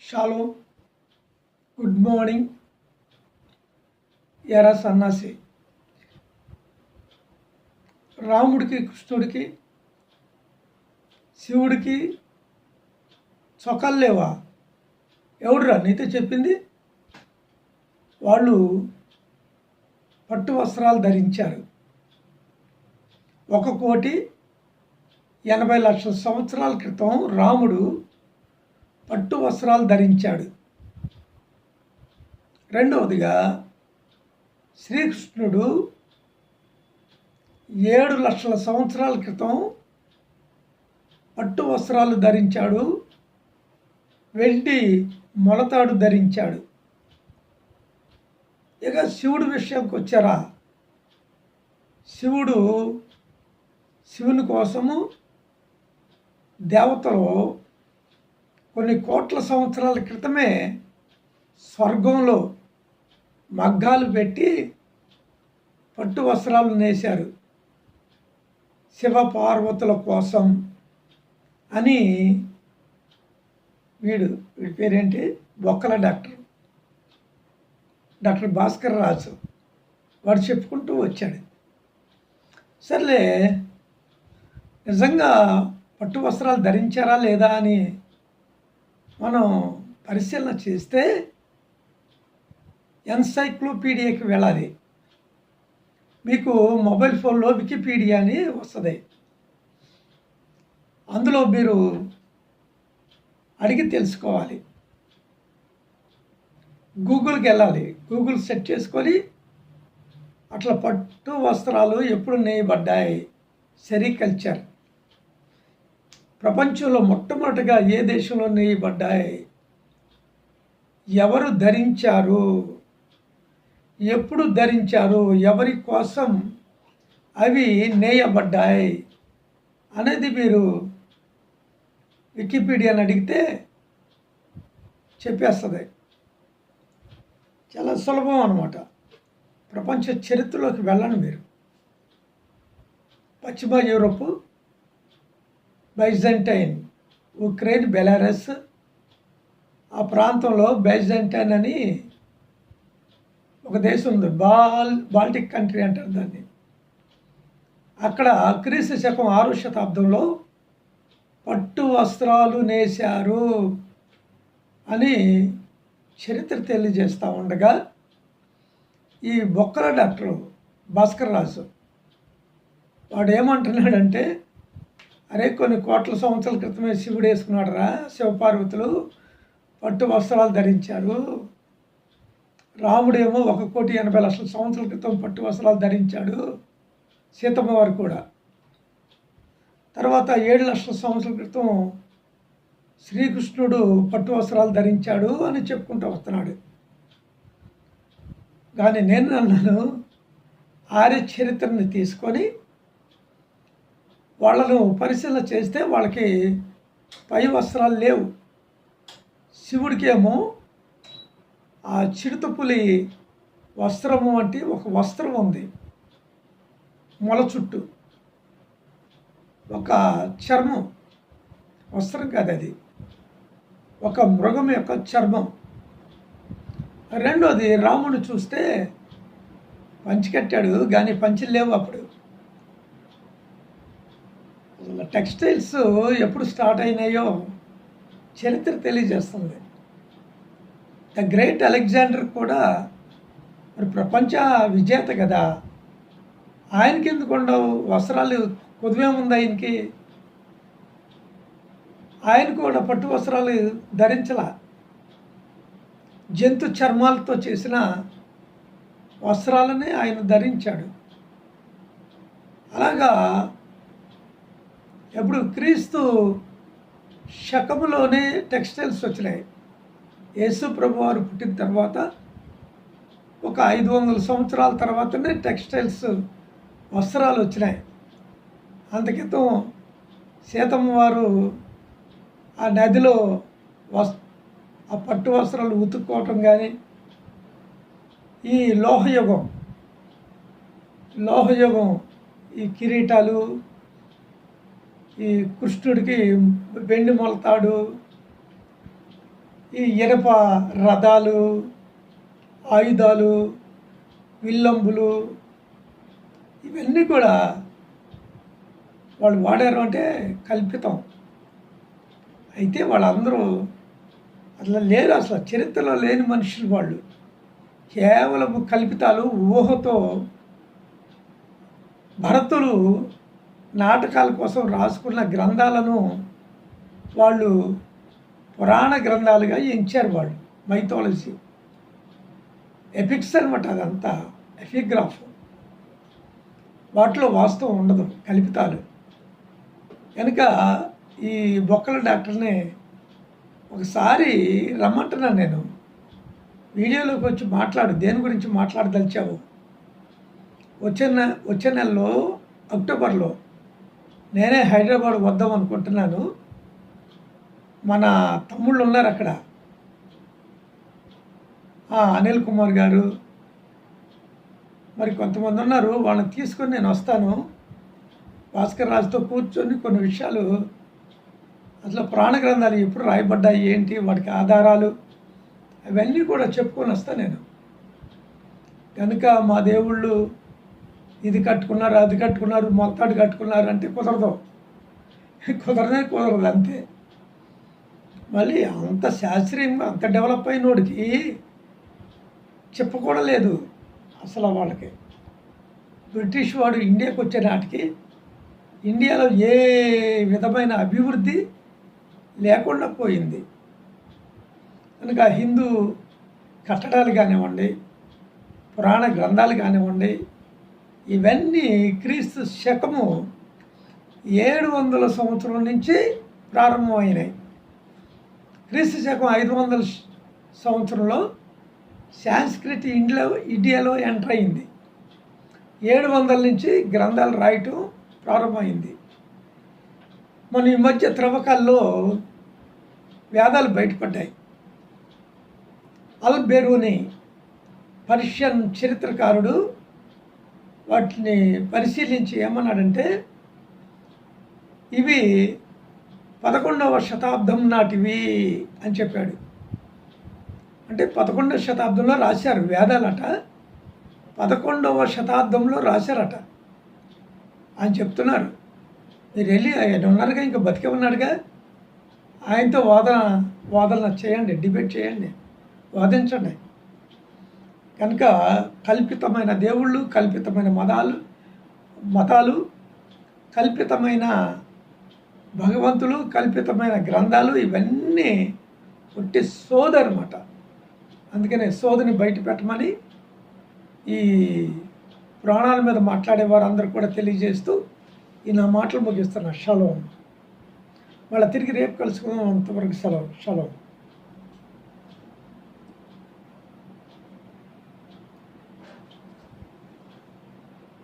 Shallow good morning ఎరా సన్నాసి రాముడికి కృష్ణుడికి శివుడికి చొకల్లేవా ఎవడురా నీతో చెప్పింది? వాళ్ళు పట్టు వస్త్రాలు ధరించారు. ఒక కోటి ఎనభై లక్షల సంవత్సరాల క్రితం రాముడు పట్టు వస్త్రాలు ధరించాడు. రెండవదిగా శ్రీకృష్ణుడు ఏడు లక్షల సంవత్సరాల క్రితం పట్టు వస్త్రాలు ధరించాడు. వెండి మొలతాడు ధరించాడు. ఇక శివుడు విషయంకి వచ్చారా? శివుడు శివుని కోసము దేవతలు కొన్ని కోట్ల సంవత్సరాల క్రితమే స్వర్గంలో మగ్గాలు పెట్టి పట్టు వస్త్రాలు నేశారు. శివ పార్వతుల కోసం అని వీడు వీడి పేరేంటి? బొక్కల డాక్టర్. డాక్టర్ భాస్కర్ రాజు. వాడు చెప్పుకుంటూ వచ్చాడు. సర్లే నిజంగా పట్టు వస్త్రాలు ధరించారా లేదా అని మనం పరిశీలన చేస్తే ఎన్సైక్లోపీడియాకి వెళ్ళాలి. మీకు మొబైల్ ఫోన్లో వికీపీడియా అని వస్తుంది. అందులో మీరు అడిగి తెలుసుకోవాలి. గూగుల్కి వెళ్ళాలి. గూగుల్ సెట్ చేసుకొని అట్లా పట్టు వస్త్రాలు ఎప్పుడు నేయబడ్డాయి. సెరికల్చర్. ప్రపంచంలో మొట్టమొదటిగా ఏ దేశంలో నేయబడ్డాయి ఎవరు ధరించారు? ఎప్పుడు ధరించారు? ఎవరి కోసం అవి నేయబడ్డాయి? అనేది మీరు వికీపీడియాని అడిగితే చెప్పేస్తుంది. చాలా సులభం అనమాట ప్రపంచ చరిత్రలోకి వెళ్ళండి మీరు. పశ్చిమ యూరోపు బైజంటైన్ ఉక్రెయిన్ బెలారస్ ఆ ప్రాంతంలో బైజంటైన్ అని ఒక దేశం ఉంది. బాల్ బాల్టిక్ కంట్రీ అంటారు దాన్ని. అక్కడ క్రీస్తు శకం ఆరో శతాబ్దంలో పట్టు వస్త్రాలు నేశారు అని చరిత్ర తెలియజేస్తూ ఉండగా ఈ బొక్కల డాక్టర్ భాస్కర్ రాజు వాడు ఏమంటున్నాడంటే అరే కొన్ని కోట్ల సంవత్సరాల క్రితమే శివుడు వేసుకున్నాడు రా శివపార్వతులు. పట్టు వస్త్రాలు ధరించారు. రాముడేమో ఒక కోటి ఎనభై లక్షల సంవత్సరాల క్రితం పట్టు వస్త్రాలు ధరించాడు. సీతమ్మ వారు కూడా. తర్వాత ఏడు లక్షల సంవత్సరాల క్రితం శ్రీకృష్ణుడు పట్టు వస్త్రాలు ధరించాడు అని చెప్పుకుంటూ వస్తున్నాడు. కానీ నేను అన్నాను ఆర్య చరిత్రని తీసుకొని వాళ్ళను పరిశీలన చేస్తే వాళ్ళకి పై వస్త్రాలు లేవు. శివుడికేమో ఆ చిరుతపులి వస్త్రము అంటే ఒక వస్త్రం ఉంది. మొల చుట్టూ. ఒక చర్మం. వస్త్రం కాదు అది. ఒక మృగం యొక్క చర్మం. రెండోది రాముడు చూస్తే పంచి కట్టాడు కానీ పంచి లేవు అప్పుడు. టెక్స్టైల్స్ ఎప్పుడు స్టార్ట్ అయినాయో చరిత్ర తెలియజేస్తుంది. ద గ్రేట్ అలెగ్జాండర్ కూడా మరి ప్రపంచ విజేత కదా. ఆయనకి ఎందుకు ఉండవు? వస్త్రాలు కొద్దిమేముంది ఆయనకి. ఆయన కూడా పట్టు వస్త్రాలు ధరించలా. జంతు చర్మాలతో చేసిన వస్త్రాలనే ఆయన ధరించాడు. అలాగా ఎప్పుడు క్రీస్తు శకములోనే టెక్స్టైల్స్ వచ్చినాయి. యేసు ప్రభు వారు పుట్టిన తర్వాత ఒక ఐదు వందల సంవత్సరాల తర్వాతనే టెక్స్టైల్స్ వస్త్రాలు వచ్చినాయి. అంతకితం సీతమ్మ వారు ఆ నదిలో వస్ ఆ పట్టు వస్త్రాలు ఉతుక్కోవటం కానీ ఈ లోహయుగం లోహయుగం ఈ కిరీటాలు ఈ కృష్ణుడికి వెండి మొలతాడు ఈ ఇనప రథాలు ఆయుధాలు విల్లంబులు ఇవన్నీ కూడా వాళ్ళు వాడారు అంటే కల్పితం. అయితే వాళ్ళందరూ అట్లా లేరు అసలు చరిత్రలో లేని మనుషులు వాళ్ళు. కేవలం కల్పితాలు ఊహతో భరతులు నాటకాల కోసం రాసుకున్న గ్రంథాలను వాళ్ళు పురాణ గ్రంథాలుగా ఎంచారు వాళ్ళు మైథాలజీ ఎపిక్స్ అనమాట అదంతా ఎఫిగ్రాఫ్ వాటిలో వాస్తవం ఉండదు కల్పితాలు. కనుక ఈ బొక్కల డాక్టర్ని ఒకసారి రమ్మంటున్నాను నేను. వీడియోలోకి వచ్చి మాట్లాడు దేని గురించి మాట్లాడదలిచావు? వచ్చే నె వచ్చే నెలలో అక్టోబర్లో. నేనే హైదరాబాద్ వద్దాం అనుకుంటున్నాను. మన తమ్ముళ్ళు ఉన్నారు అక్కడ. అనిల్ కుమార్ గారు. మరి కొంతమంది ఉన్నారు వాళ్ళని తీసుకొని నేను వస్తాను. భాస్కర్ రాజుతో కూర్చొని కొన్ని విషయాలు. అసలు పురాణ గ్రంథాలు ఎప్పుడు రాయబడ్డాయి ఏంటి వాటికి ఆధారాలు అవన్నీ కూడా చెప్పుకొని వస్తాను నేను. కనుక మా దేవుళ్ళు ఇది కట్టుకున్నారు అది కట్టుకున్నారు మొత్తాడు కట్టుకున్నారు అంటే కుదరదు. కుదరదే కుదరదు అంతే. మళ్ళీ అంత శాస్త్రీయంగా అంత డెవలప్ అయినోడికి చెప్పకూడలేదు లేదు అసలు వాళ్ళకి. బ్రిటిష్ వాడు ఇండియాకి వచ్చే నాటికి ఇండియాలో ఏ విధమైన అభివృద్ధి లేకుండా పోయింది. కనుక హిందూ కట్టడాలు కానివ్వండి పురాణ గ్రంథాలు కానివ్వండి ఇవన్నీ క్రీస్తు శకము ఏడు వందల సంవత్సరం నుంచి ప్రారంభమైనాయి. క్రీస్తు శకం ఐదు వందల సంవత్సరంలో సాంస్క్రిట్ ఇండియా ఇండియాలో ఎంటర్ అయింది. ఏడు వందల నుంచి గ్రంథాలు రాయటం ప్రారంభమైంది. మన ఈ మధ్య త్రవ్వకాల్లో వేదాలు బయటపడ్డాయి. అల్ బెరూని పర్షియన్ చరిత్రకారుడు వాటిని పరిశీలించి ఏమన్నాడంటే ఇవి పదకొండవ శతాబ్దం నాటివి అని చెప్పాడు. అంటే పదకొండవ శతాబ్దంలో రాశారు వేదాలట పదకొండవ శతాబ్దంలో రాశారట అని చెప్తున్నారు. మీరు వెళ్ళి ఆయన ఉన్నారుగా ఇంకా బతికే ఉన్నాడుగా? ఆయనతో వాదన వాదన చేయండి డిబేట్ చేయండి వాదించండి. కనుక కల్పితమైన దేవుళ్ళు కల్పితమైన మతాలు మతాలు కల్పితమైన భగవంతులు కల్పితమైన గ్రంథాలు ఇవన్నీ పుట్టి సోద అనమాట అందుకనే సోదని బయట పెట్టమని ఈ ప్రాణాల మీద మాట్లాడేవారు అందరూ కూడా తెలియజేస్తూ ఈ నా మాటలు ముగిస్తున్నా. షలో. మళ్ళీ తిరిగి రేపు కలుసుకుందాం. అంతవరకు సెలవు. షలో.